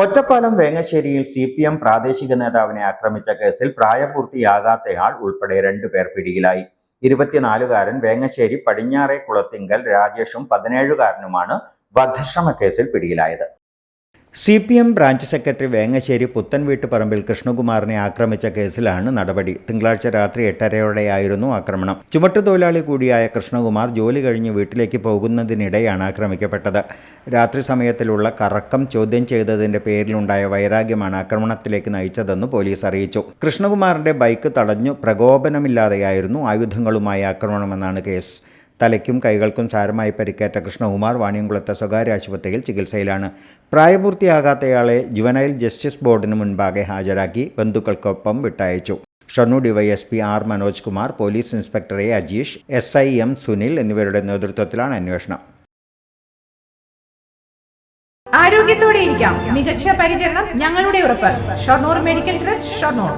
ഒറ്റപ്പാലം വേങ്ങശ്ശേരിയിൽ C P M പ്രാദേശിക നേതാവിനെ ആക്രമിച്ച കേസിൽ പ്രായപൂർത്തിയാകാത്തയാൾ ഉൾപ്പെടെ രണ്ടുപേർ പിടിയിലായി. ഇരുപത്തിനാലുകാരൻ വേങ്ങശ്ശേരി പടിഞ്ഞാറെ കുളത്തിങ്കൽ രാജേഷും പതിനേഴുകാരനുമാണ് വധശ്രമ കേസിൽ പിടിയിലായത്. C P M branch secretary Vengassery Puthenveettu Parambil കൃഷ്ണകുമാറിനെ ആക്രമിച്ച കേസിലാണ് നടപടി. തിങ്കളാഴ്ച രാത്രി എട്ടരയോടെയായിരുന്നു ആക്രമണം. ചുമട്ടുതൊഴിലാളി കൂടിയായ കൃഷ്ണകുമാർ ജോലി കഴിഞ്ഞ് വീട്ടിലേക്ക് പോകുന്നതിനിടെയാണ് ആക്രമിക്കപ്പെട്ടത്. രാത്രി സമയത്തിലുള്ള കറക്കം ചോദ്യം ചെയ്തതിന്റെ പേരിലുണ്ടായ വൈരാഗ്യമാണ് ആക്രമണത്തിലേക്ക് നയിച്ചതെന്ന് പോലീസ് അറിയിച്ചു. കൃഷ്ണകുമാറിന്റെ ബൈക്ക് തടഞ്ഞു പ്രകോപനമില്ലാതെയായിരുന്നു ആയുധങ്ങളുമായി ആക്രമണമെന്നാണ് കേസ്. തലയ്ക്കും കൈകൾക്കും സാരമായി പരിക്കേറ്റ കൃഷ്ണകുമാർ വാണിയംകുളത്തെ സ്വകാര്യ ആശുപത്രിയിൽ ചികിത്സയിലാണ്. പ്രായപൂർത്തിയാകാത്തയാളെ ജുവനൈൽ ജസ്റ്റിസ് ബോർഡിന് മുൻപാകെ ഹാജരാക്കി ബന്ധുക്കൾക്കൊപ്പം വിട്ടയച്ചു. Shoranur DYSP R Manoj Kumar police inspector A Ajeesh S I M Sunil എന്നിവരുടെ നേതൃത്വത്തിലാണ് അന്വേഷണം. ആരോഗ്യത്തോടെ ഇരിക്കാം മികച്ച പരിചരണം ഞങ്ങളുടെ ഉറപ്പ്. Shoranur medical trust Shoranur.